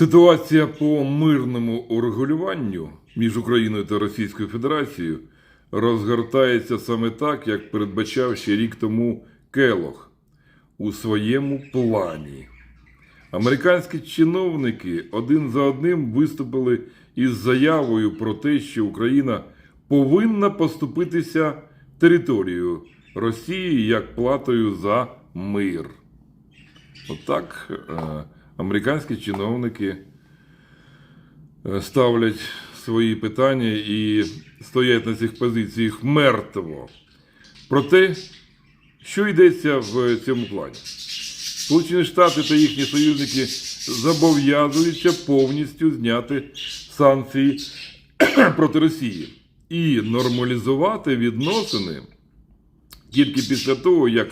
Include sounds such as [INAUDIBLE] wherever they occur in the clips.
Ситуація по мирному урегулюванню між Україною та Російською Федерацією розгортається саме так, як передбачав ще рік тому Келох у своєму плані. Американські чиновники один за одним виступили із заявою про те, що Україна повинна поступитися територією Росії як платою за мир. Отак е, американські чиновники е, ставлять свої питання і стоять на цих позиціях мертво. Про те, що йдеться в цьому плані. Сполучені Штати та їхні союзники зобов'язуються повністю зняти санкції [CLEARS THROAT] проти Росії і нормалізувати відносини тільки після того, як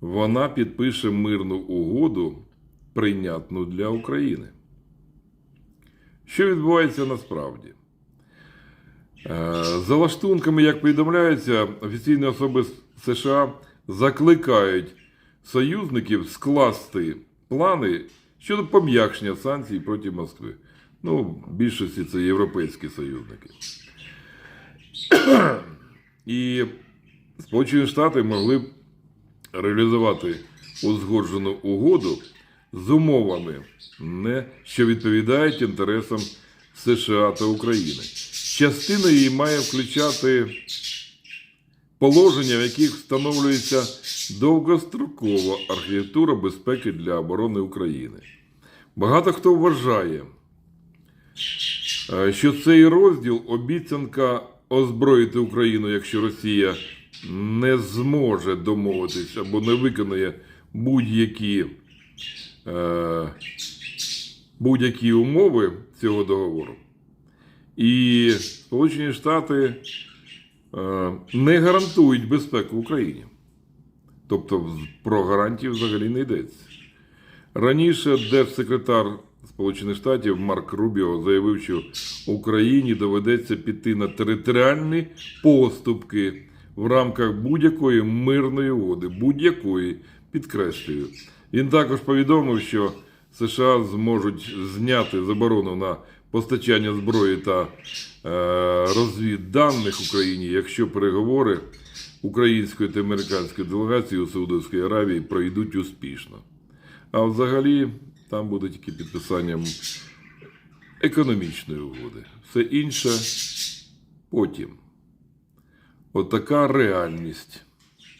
вона підпише мирну угоду, прийнятну для України. Що відбувається насправді? Е, За лаштунками, як повідомляється, офіційні особи США закликають союзників скласти плани щодо пом'якшення санкцій проти Москви. Ну, в більшості це європейські союзники. [CLEARS THROAT] І Сполучені Штати могли б реалізувати узгоджену угоду з умовами, не, що відповідають інтересам США та України. Частина її має включати положення, в яких встановлюється довгострокова архітектура безпеки для оборони України. Багато хто вважає, е, що цей розділ обіцянка озброїти Україну, якщо Росія не зможе домовитись або не виконає будь-які будь-які умови цього договору. І Сполучені Штати е, не гарантують безпеку Україні. Тобто про гарантії взагалі не йдеться. Раніше держсекретар Сполучених Штатів Марк Рубіо заявив, що Україні доведеться піти на територіальні поступки в рамках будь-якої мирної угоди, будь-якої підкреслюю. Він також повідомив, що США зможуть зняти заборону на постачання зброї та е, розвідданих Україні, якщо переговори української та американської делегації у Саудовській Аравії пройдуть успішно. А взагалі там буде тільки підписанням економічної угоди. Все інше потім. Отака реальність.